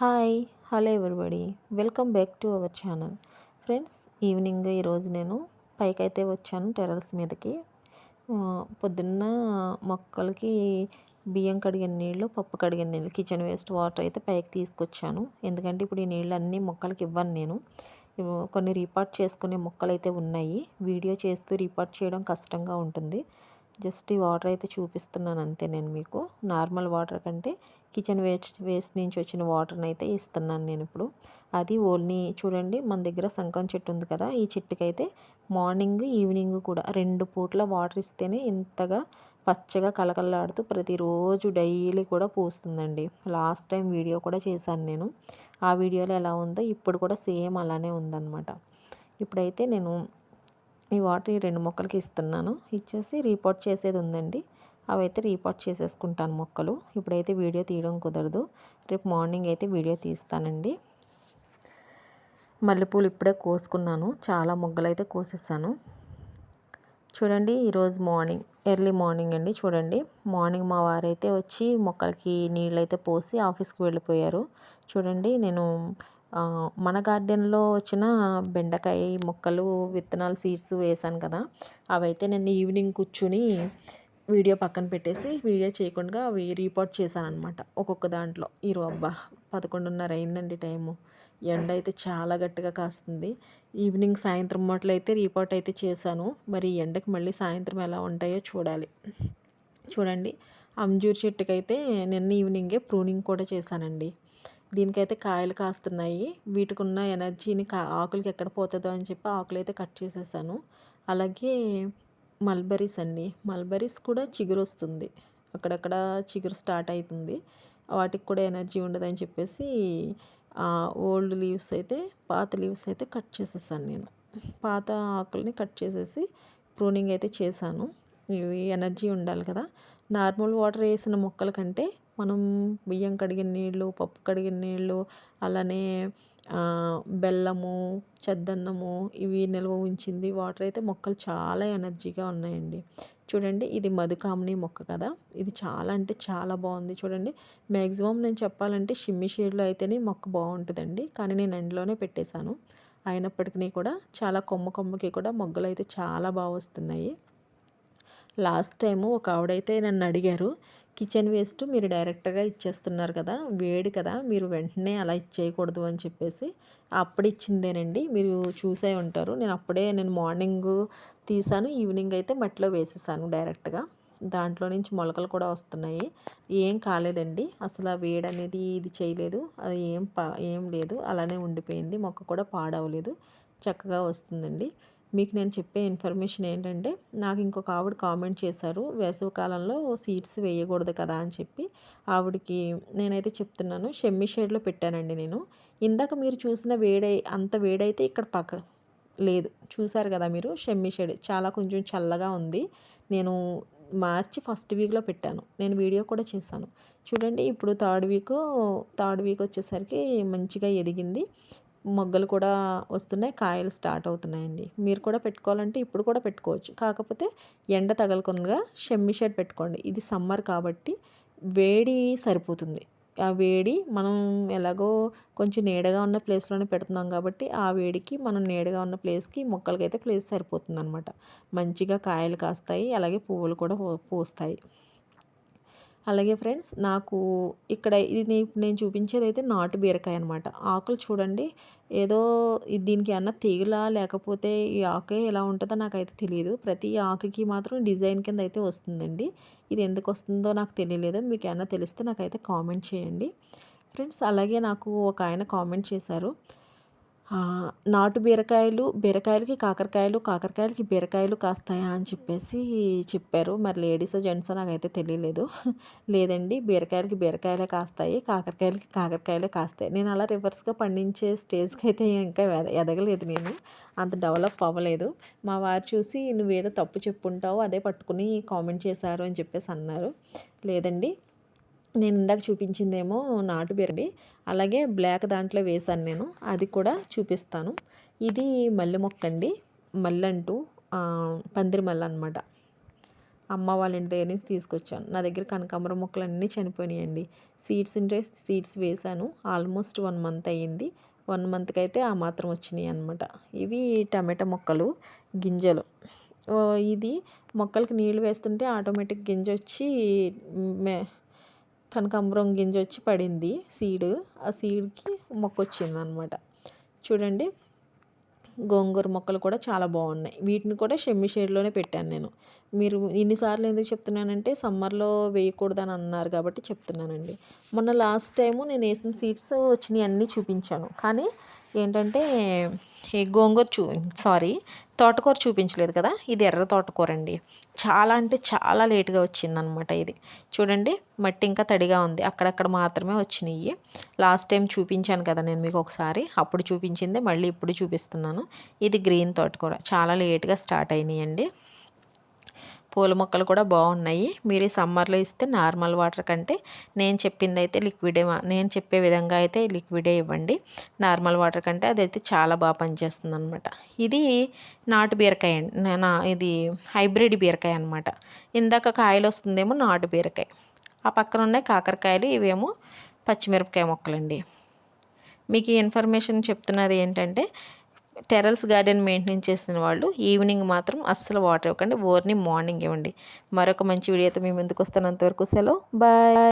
Hi hello everybody. Welcome back to our channel. Friends evening ఈరోజు నేను పైకైతే వచ్చాను టెరల్స్ మీదకి. పొద్దున్న మొక్కలకి బియ్యం కడిగిన నీళ్ళు పప్పు కడిగిన నీళ్ళు కిచెన్ వేస్ట్ వాటర్ అయితే పైకి తీసుకొచ్చాను. ఎందుకంటే ఇప్పుడు ఈ నీళ్ళు అన్నీ మొక్కలకి ఇవ్వను నేను. కొన్ని రీపార్ట్ చేసుకునే మొక్కలు అయితే ఉన్నాయి. వీడియో చేస్తూ రీపార్ట్ చేయడం కష్టంగా ఉంటుంది. జస్ట్ ఈ వాటర్ అయితే చూపిస్తున్నాను అంతే నేను మీకు. నార్మల్ వాటర్ కంటే కిచెన్ వేస్ట్ వేస్ట్ నుంచి వచ్చిన వాటర్ని అయితే ఇస్తున్నాను నేను ఇప్పుడు. అది ఓన్లీ చూడండి మన దగ్గర సంకం చెట్టు ఉంది కదా ఈ చెట్టుకైతే మార్నింగ్ ఈవినింగ్ కూడా రెండు పూట్ల వాటర్ ఇస్తేనే ఇంతగా పచ్చగా కలకల్లాడుతూ ప్రతిరోజు డైలీ కూడా పూస్తుందండి. లాస్ట్ టైం వీడియో కూడా చేశాను నేను. ఆ వీడియోలో ఎలా ఉందో ఇప్పుడు కూడా సేమ్ అలానే ఉందన్నమాట. ఇప్పుడైతే నేను ఈ వాటర్ ఈ రెండు మొక్కలకి ఇస్తున్నాను. ఇచ్చేసి రీపోర్ట్ చేసేది ఉందండి. అవైతే రీపోర్ట్ చేసేసుకుంటాను మొక్కలు. ఇప్పుడైతే వీడియో తీయడం కుదరదు. రేపు మార్నింగ్ అయితే వీడియో తీస్తానండి. మల్లెపూలు ఇప్పుడే కోసుకున్నాను. చాలా మొగ్గలు అయితే కోసేసాను. చూడండి ఈరోజు మార్నింగ్ ఎర్లీ మార్నింగ్ అండి చూడండి. మార్నింగ్ మా వారైతే వచ్చి మొక్కలకి నీళ్ళు అయితే పోసి ఆఫీస్కి వెళ్ళిపోయారు. చూడండి నేను మన గార్డెన్లో వచ్చిన బెండకాయ మొక్కలు విత్తనాలు సీడ్స్ వేసాను కదా అవైతే నేను ఈవినింగ్ కూర్చుని వీడియో పక్కన పెట్టేసి వీడియో చేయకుండా అవి రీపోర్ట్ చేశాను అనమాట ఒక్కొక్క దాంట్లో. ఈరో అబ్బా పదకొండున్నర అయిందండి టైము. ఎండ అయితే చాలా గట్టిగా కాస్తుంది. ఈవినింగ్ సాయంత్రం మొదలైతే రిపోర్ట్ రీపోర్ట్ అయితే చేశాను. మరి ఎండకి మళ్ళీ సాయంత్రం ఎలా ఉంటాయో చూడాలి. చూడండి. అంజూర్ చెట్టుకైతే నిన్న ఈవినింగే ప్రూనింగ్ కూడా చేశానండి. దీనికైతే కాయలు కాస్తున్నాయి. వీటికి ఉన్న ఎనర్జీని కా ఆకులకి ఎక్కడ పోతుందో అని చెప్పి ఆకులు అయితే కట్ చేసేసాను. అలాగే మల్బరీస్ అండి. మల్బరీస్ కూడా చిగురు వస్తుంది అక్కడక్కడ చిగురు స్టార్ట్ అవుతుంది వాటికి కూడా ఎనర్జీ ఉండదని చెప్పేసి ఓల్డ్ లీవ్స్ అయితే పాత లీవ్స్ అయితే కట్ చేసేసాను నేను. పాత ఆకుల్ని కట్ చేసేసి ప్రూనింగ్ అయితే చేశాను. ఇవి ఎనర్జీ ఉండాలి కదా. నార్మల్ వాటర్ వేసిన మొక్కల కంటే మనం బియ్యం కడిగిన నీళ్ళు పప్పు కడిగిన నీళ్ళు అలానే బెల్లము చద్దన్నము ఇవి నిల్వ ఉంచింది. వాటర్ అయితే మొక్కలు చాలా ఎనర్జీగా ఉన్నాయండి. చూడండి ఇది మధుకామిని మొక్క కదా. ఇది చాలా అంటే చాలా బాగుంది. చూడండి మ్యాక్సిమం నేను చెప్పాలంటే షిమ్మి షేడ్లో అయితేనే మొక్క బాగుంటుందండి. కానీ నేను ఎండలోనే పెట్టేశాను. అయినప్పటికీ కూడా చాలా కొమ్మ కొమ్మకి కూడా మొగ్గలు అయితే చాలా బాగా వస్తున్నాయి. లాస్ట్ టైము ఒక ఆవిడైతే నన్ను అడిగారు కిచెన్ వేస్ట్ మీరు డైరెక్ట్గా ఇచ్చేస్తున్నారు కదా వేడి కదా మీరు వెంటనే అలా ఇచ్చేయకూడదు అని చెప్పేసి అప్పుడు ఇచ్చిందేనండి మీరు చూసే ఉంటారు నేను అప్పుడే నేను మార్నింగ్ తీసాను ఈవినింగ్ అయితే మట్టిలో వేసేసాను డైరెక్ట్గా దాంట్లో నుంచి మొలకలు కూడా వస్తున్నాయి ఏం కాలేదండి అసలు ఆ వేడి అనేది ఇది చేయలేదు అది ఏం పా ఏం లేదు అలానే ఉండిపోయింది మొక్క కూడా పాడవలేదు చక్కగా వస్తుందండి మీకు నేను చెప్పే ఇన్ఫర్మేషన్ ఏంటంటే నాకు ఇంకొక ఆవిడ కామెంట్ చేశారు వేసవికాలంలో సీడ్స్ వేయకూడదు కదా అని చెప్పి. ఆవిడకి నేనైతే చెప్తున్నాను షెమ్మి షేడ్లో పెట్టానండి నేను. ఇందాక మీరు చూసిన వేడై అంత వేడైతే ఇక్కడ పక్క లేదు. చూసారు కదా మీరు షెమ్మి షేడ్. చాలా కొంచెం చల్లగా ఉంది. నేను మార్చి ఫస్ట్ వీక్లో పెట్టాను. నేను వీడియో కూడా చేశాను. చూడండి ఇప్పుడు థర్డ్ వీక్ థర్డ్ వీక్ వచ్చేసరికి మంచిగా ఎదిగింది. మొగ్గలు కూడా వస్తున్నాయి కాయలు స్టార్ట్ అవుతున్నాయండి. మీరు కూడా పెట్టుకోవాలంటే ఇప్పుడు కూడా పెట్టుకోవచ్చు. కాకపోతే ఎండ తగలకుండా షెమ్మి షెడ్ పెట్టుకోండి. ఇది సమ్మర్ కాబట్టి వేడి సరిపోతుంది. ఆ వేడి మనం ఎలాగో కొంచెం నీడగా ఉన్న ప్లేస్లోనే పెడుతున్నాం కాబట్టి ఆ వేడికి మనం నీడగా ఉన్న ప్లేస్కి మొక్కలకైతే ప్లేస్ సరిపోతుంది అనమాట మంచిగా కాయలు కాస్తాయి అలాగే పువ్వులు కూడా పూస్తాయి. అలాగే ఫ్రెండ్స్ నాకు ఇక్కడ ఇది నేను చూపించేది అయితే నాటు బీరకాయ అనమాట ఆకులు చూడండి ఏదో దీనికి అన్న తీగలా లేకపోతే ఈ ఆకే ఎలా ఉంటుందో నాకైతే తెలియదు ప్రతి ఆకుకి మాత్రం డిజైన్ కింద అయితే వస్తుందండి. ఇది ఎందుకు వస్తుందో నాకు తెలియలేదు. మీకు ఏమన్నా తెలిస్తే నాకైతే కామెంట్ చేయండి. ఫ్రెండ్స్ అలాగే నాకు ఒక ఆయన కామెంట్ చేశారు. నాటు బీరకాయలు బీరకాయలకి కాకరకాయలు కాకరకాయలకి బీరకాయలు కాస్తాయా అని చెప్పేసి చెప్పారు. మరి లేడీస్ జెంట్స్ నాకైతే తెలియలేదు. లేదండి బీరకాయలకి బీరకాయలే కాస్తాయి కాకరకాయలకి కాకరకాయలే కాస్తాయి. నేను అలా రివర్స్గా పండించే స్టేజ్కి అయితే ఇంకా ఎదగలేదు నేను. అంత డెవలప్ అవ్వలేదు. మా వారు చూసి నువ్వేదో తప్పు చెప్పుంటావు అదే పట్టుకుని కామెంట్ చేశారు అని చెప్పేసి అన్నారు. లేదండి నేను ఇందాక చూపించిందేమో నాటు బీరండి అలాగే బ్లాక్ దాంట్లో వేసాను నేను. అది కూడా చూపిస్తాను. ఇది మల్లె మొక్క అండి. మల్లె అంటూ పందిరి మల్లె అనమాట అమ్మ వాళ్ళ ఇంటి దగ్గర నుంచి తీసుకొచ్చాను. నా దగ్గర కనకాంబరం మొక్కలు అన్నీ చనిపోయినాయండి. సీడ్స్ ఉంటే సీడ్స్ వేశాను. ఆల్మోస్ట్ వన్ మంత్ అయ్యింది. వన్ మంత్కి అయితే ఆ మాత్రం వచ్చినాయి అనమాట ఇవి టమాటా మొక్కలు గింజలు. ఇది మొక్కలకి నీళ్ళు వేస్తుంటే ఆటోమేటిక్ గింజ వచ్చి మే కనకాంబరం గింజ వచ్చి పడింది. సీడ్. ఆ సీడ్కి మొక్క వచ్చింది అనమాట చూడండి. గోంగూర మొక్కలు కూడా చాలా బాగున్నాయి. వీటిని కూడా షెమ్మి షేడ్లోనే పెట్టాను నేను. మీరు ఇన్నిసార్లు ఎందుకు చెప్తున్నానంటే సమ్మర్లో వేయకూడదని అన్నారు కాబట్టి చెప్తున్నానండి. మొన్న లాస్ట్ టైము నేను వేసిన సీడ్స్ వచ్చినాయి అన్నీ చూపించాను. కానీ ఏంటంటే గోంగూర చూ సారీ తోటకూర చూపించలేదు కదా? ఇది ఎర్ర తోటకూర అండి చాలా అంటే చాలా లేటుగా వచ్చిందనమాట ఇది. చూడండి మట్టి ఇంకా తడిగా ఉంది. అక్కడక్కడ మాత్రమే వచ్చినాయి లాస్ట్ టైం చూపించాను కదా నేను మీకు ఒకసారి. అప్పుడు చూపించిందే మళ్ళీ ఇప్పుడు చూపిస్తున్నాను. ఇది గ్రీన్ తోటకూర. చాలా లేటుగా స్టార్ట్ అయినాయండి. పూల మొక్కలు కూడా బాగున్నాయి. మీరు సమ్మర్లో ఇస్తే నార్మల్ వాటర్ కంటే నేను చెప్పింది అయితే లిక్విడే నేను చెప్పే విధంగా అయితే లిక్విడే ఇవ్వండి. నార్మల్ వాటర్ కంటే అదైతే చాలా బాగా పనిచేస్తుంది అనమాట ఇది నాటు బీరకాయ నా ఇది హైబ్రిడ్ బీరకాయ అనమాట ఇందాక కాయలు వస్తుందేమో నాటు బీరకాయ. ఆ పక్కన ఉన్నాయి కాకరకాయలు ఇవేమో పచ్చిమిరపకాయ మొక్కలండి. మీకు ఈ ఇన్ఫర్మేషన్ చెప్తున్నది ఏంటంటే టెరల్స్ గార్డెన్ మెయింటైన్ చేసిన వాళ్ళు ఈవినింగ్ మాత్రం అస్సలు వాటర్ ఇవ్వకండి ఓర్ని మార్నింగ్ ఇవ్వండి. మరొక మంచి వీడియోతో మేము ఎందుకు వస్తానంతవరకు సెలవు. బాయ్.